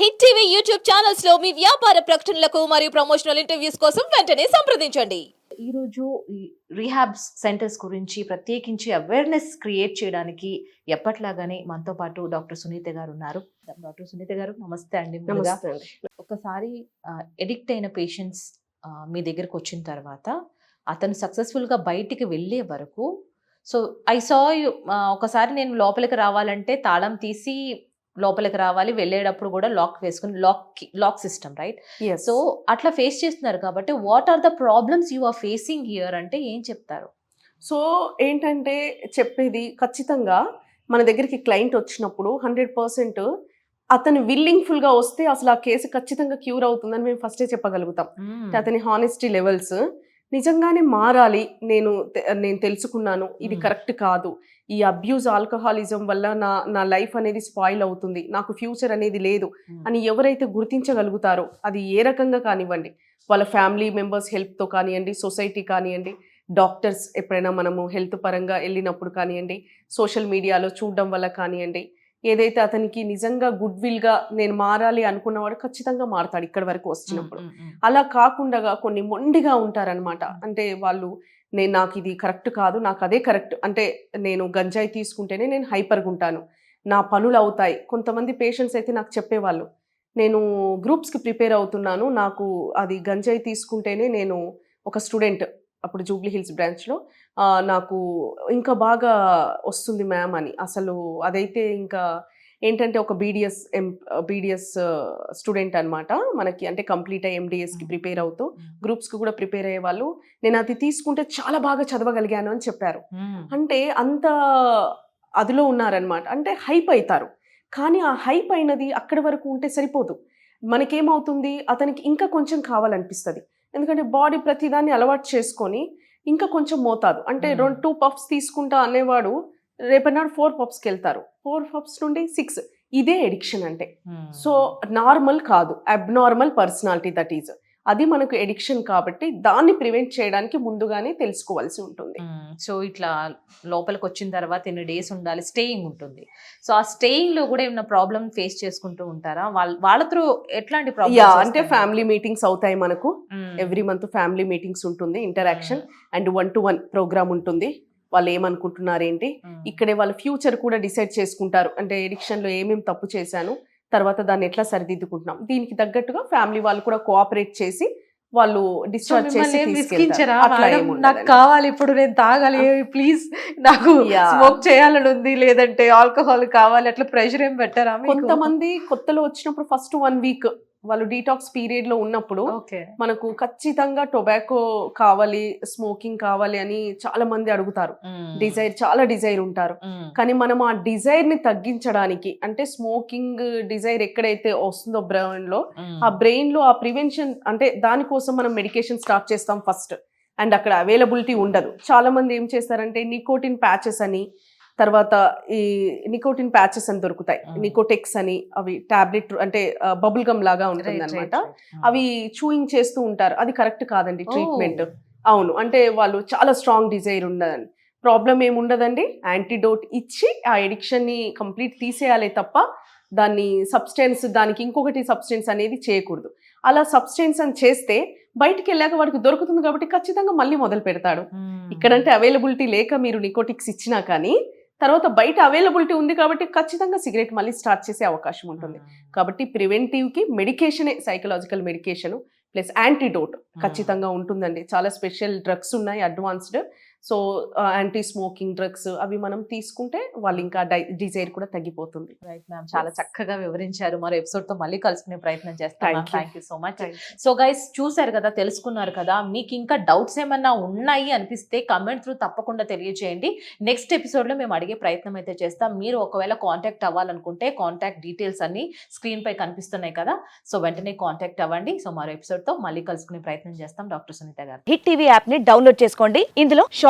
Hit TV YouTube ఛానల్స్లో మీ వ్యాపార ప్రకటనలకు మరియు ప్రమోషనల్ ఇంటర్వ్యూస్ కోసం వెంటనే సంప్రదించండి. ఈరోజు ఈ రీహాబ్ సెంటర్స్ గురించి ప్రత్యేకించి అవేర్నెస్ క్రియేట్ చేయడానికి ఎప్పట్లాగానే మనతో పాటు డాక్టర్ సునీత గారు ఉన్నారు. డాక్టర్ సునీత గారు నమస్తే అండి. ఒకసారి ఎడిక్ట్ అయిన పేషెంట్స్ మీ దగ్గరకు వచ్చిన తర్వాత అతను సక్సెస్ఫుల్గా బయటికి వెళ్ళే వరకు సో ఐ సా యు ఒకసారి నేను లోపలికి రావాలంటే తాళం తీసి లోపలికి రావాలి వెళ్ళేటప్పుడు కూడా లాక్ వేసుకుని lock lock system right. So అట్లా ఫేస్ చేస్తున్నారు కాబట్టి what are the problems you are facing here అంటే ఏం చెప్తారు? సో ఏంటంటే చెప్పేది ఖచ్చితంగా మన దగ్గరికి క్లయింట్ వచ్చినప్పుడు హండ్రెడ్ పర్సెంట్ అతను willing-ఫుల్గా వస్తే అసలు ఆ కేసు ఖచ్చితంగా క్యూర్ అవుతుందని మేము ఫస్టే చెప్పగలుగుతాం. అతని హానెస్టీ లెవెల్స్ నిజంగానే మారాలి. నేను నేను తెలుసుకున్నాను. ఇది. కరెక్ట్ కాదు. ఈ అబ్యూజ్ ఆల్కహాలిజం వల్ల నా నా లైఫ్ అనేది స్పాయిల్ అవుతుంది. నాకు ఫ్యూచర్ అనేది లేదు. అని ఎవరైతే గుర్తించగలుగుతారో అది ఏ రకంగా కానివ్వండి. వాళ్ళ ఫ్యామిలీ మెంబర్స్ హెల్ప్తో కానివ్వండి సొసైటీ కానివ్వండి డాక్టర్స్ ఎప్పుడైనా మనము హెల్త్ పరంగా వెళ్ళినప్పుడు కానివ్వండి సోషల్ మీడియాలో చూడడం వల్ల కానివ్వండి ఏదైతే అతనికి నిజంగా గుడ్ విల్గా నేను మారాలి అనుకున్నవాడు ఖచ్చితంగా మారతాడు ఇక్కడ వరకు వచ్చినప్పుడు అలా కాకుండా కొన్ని మొండిగా ఉంటారనమాట అంటే వాళ్ళు నేను నాకు ఇది కరెక్ట్ కాదు నాకు అదే కరెక్ట్ అంటే నేను గంజాయి తీసుకుంటేనే నేను హైపర్గా ఉంటాను. నా పనులు అవుతాయి. కొంతమంది పేషెంట్స్ అయితే నాకు చెప్పేవాళ్ళు నేను గ్రూప్స్కి ప్రిపేర్ అవుతున్నాను. నాకు అది గంజాయి తీసుకుంటేనే నేను ఒక స్టూడెంట్ అప్పుడు జూబ్లీ హిల్స్ బ్రాంచ్లో. నాకు ఇంకా బాగా వస్తుంది మ్యామ్ అని. అసలు అదైతే ఇంకా ఏంటంటే ఒక బీడిఎస్ ఎం బీడిఎస్ స్టూడెంట్ అన్నమాట మనకి. అంటే కంప్లీట్ అయ్యి ఎండిఎస్కి ప్రిపేర్ అవుతూ గ్రూప్స్కి కూడా ప్రిపేర్ అయ్యే వాళ్ళు. నేను అది తీసుకుంటే చాలా బాగా చదవగలిగాను అని చెప్పారు. అంటే అంత అదిలో ఉన్నారనమాట అంటే హైప్ అవుతారు కానీ ఆ హైప్ అయినది అక్కడి వరకు ఉంటే సరిపోదు. మనకేమవుతుంది? అతనికి ఇంకా కొంచెం కావాలనిపిస్తుంది. ఎందుకంటే బాడీ ప్రతిదాన్ని అలవాటు చేసుకొని ఇంకా కొంచెం మోతాదు. అంటే Hmm. రెండు టూ పఫ్స్ తీసుకుంటా అనేవాడు రేపటినాడు ఫోర్ పఫ్స్కి వెళ్తారు. ఫోర్ పఫ్స్ నుండి సిక్స్ ఇదే ఎడిక్షన్ అంటే. సో నార్మల్ కాదు. అబ్నార్మల్ పర్సనాలిటీ దట్ ఈజ్ అది మనకు ఎడిక్షన్ కాబట్టి దాన్ని ప్రివెంట్ చేయడానికి ముందుగానే తెలుసుకోవాల్సి ఉంటుంది. సో ఇట్లా లోపలికి వచ్చిన తర్వాత ఎన్ని డేస్ ఉండాలి స్టేయింగ్ ఉంటుంది. సో ఆ స్టేయింగ్లో కూడా ఏమైనా ప్రాబ్లమ్ ఫేస్ చేసుకుంటూ ఉంటారా? వాళ్ళ వాళ్ళ త్రూ ఎట్లాంటి అంటే ఫ్యామిలీ మీటింగ్స్ అవుతాయి మనకు. ఎవ్రీ మంత్ ఫ్యామిలీ మీటింగ్స్ ఉంటుంది interaction and one to one programme ఉంటుంది. వాళ్ళు ఏమనుకుంటున్నారు ఏంటి ఇక్కడే వాళ్ళ ఫ్యూచర్ కూడా డిసైడ్ చేసుకుంటారు. అంటే ఎడిక్షన్లో ఏమేమి తప్పు చేశాను? తర్వాత దాన్ని ఎట్లా సరిదిద్దుకుంటున్నాం? దీనికి తగ్గట్టుగా ఫ్యామిలీ వాళ్ళు కూడా కోఆపరేట్ చేసి వాళ్ళు డిశ్చార్జ్ చేసి నాకు. కావాలి ఇప్పుడు నేను తాగాలి. ప్లీజ్ నాకు. స్మోక్ చేయాలని ఉంది. లేదంటే ఆల్కహాల్ కావాలి. అట్లా ప్రెషర్ ఏం పెట్టారా కొంతమంది కొత్తలో వచ్చినప్పుడు ఫస్ట్ వన్ వీక్ వాళ్ళు డీటాక్స్ పీరియడ్లో ఉన్నప్పుడు మనకు ఖచ్చితంగా టొబాకో కావాలి స్మోకింగ్ కావాలి అని చాలా మంది అడుగుతారు. డిజైర్ చాలా డిజైర్ ఉంటారు. కానీ మనం ఆ డిజైర్ని తగ్గించడానికి అంటే స్మోకింగ్ డిజైర్ ఎక్కడైతే వస్తుందో బ్రెయిన్లో ఆ బ్రెయిన్లో ఆ ప్రివెన్షన్ అంటే దానికోసం మనం మెడికేషన్ స్టార్ట్ చేస్తాం ఫస్ట్ అండ్ అక్కడ అవైలబిలిటీ ఉండదు. చాలా మంది ఏం చేస్తారంటే నికోటిన్ ప్యాచెస్ అని తర్వాత ఈ నికోటిన్ ప్యాచెస్ అని దొరుకుతాయి. నికోటెక్స్ అని అవి టాబ్లెట్ అంటే బబుల్ గమ్ లాగా ఉంటుంది అనమాట అవి చూయింగ్ చేస్తూ ఉంటారు. అది కరెక్ట్ కాదండి. ట్రీట్మెంట్ అవును. అంటే వాళ్ళు చాలా స్ట్రాంగ్ డిజైర్ ఉండదని ప్రాబ్లం ఏముండదండి యాంటీడోట్ ఇచ్చి ఆ ఎడిక్షన్ని కంప్లీట్ తీసేయాలి తప్ప దాన్ని సబ్స్టెన్స్ దానికి ఇంకొకటి సబ్స్టెన్స్ అనేది చేయకూడదు. అలా సబ్స్టెన్స్ అని చేస్తే బయటికి వెళ్ళాక వాడికి దొరుకుతుంది కాబట్టి ఖచ్చితంగా మళ్ళీ మొదలు పెడతాడు. ఇక్కడంటే అవైలబిలిటీ లేక మీరు నికోటిక్స్ ఇచ్చినా కానీ తర్వాత బయట అవైలబిలిటీ ఉంది కాబట్టి ఖచ్చితంగా సిగరెట్ మళ్ళీ స్టార్ట్ చేసే అవకాశం ఉంటుంది. కాబట్టి ప్రివెంటివ్కి మెడికేషనే సైకలాజికల్ మెడికేషన్ ప్లస్ యాంటీడోట్ ఖచ్చితంగా ఉంటుందండి. చాలా స్పెషల్ డ్రగ్స్ ఉన్నాయి advanced so anti smoking drugs అవి మనం తీసుకుంటే వాళ్ళు ఇంకా డిజైర్ కూడా తగ్గిపోతుంది. రైట్ మ్యామ్ చాలా చక్కగా వివరించారు. మరో ఎపిసోడ్తో మళ్ళీ కలుసుకునే ప్రయత్నం చేస్తాం Thank you. Thank you so much so guys చూసారు కదా తెలుసుకున్నారు కదా మీకు ఇంకా డౌట్స్ ఏమన్నా ఉన్నాయి అనిపిస్తే కమెంట్ త్రూ తప్పకుండా తెలియజేయండి నెక్స్ట్ ఎపిసోడ్లో మేము అడిగే ప్రయత్నం అయితే చేస్తాం. మీరు ఒకవేళ కాంటాక్ట్ అవ్వాలనుకుంటే కాంటాక్ట్ డీటెయిల్స్ అన్ని స్క్రీన్ పై కనిపిస్తున్నాయి కదా సో వెంటనే కాంటాక్ట్ అవ్వండి. సో మరో ఎపిసోడ్తో మళ్ళీ కలుసుకునే ప్రయత్నం చేస్తాం. డాక్టర్ సునీత గారు. హిట్ టీవీ యాప్ని డౌన్లోడ్ చేసుకోండి. ఇందులో short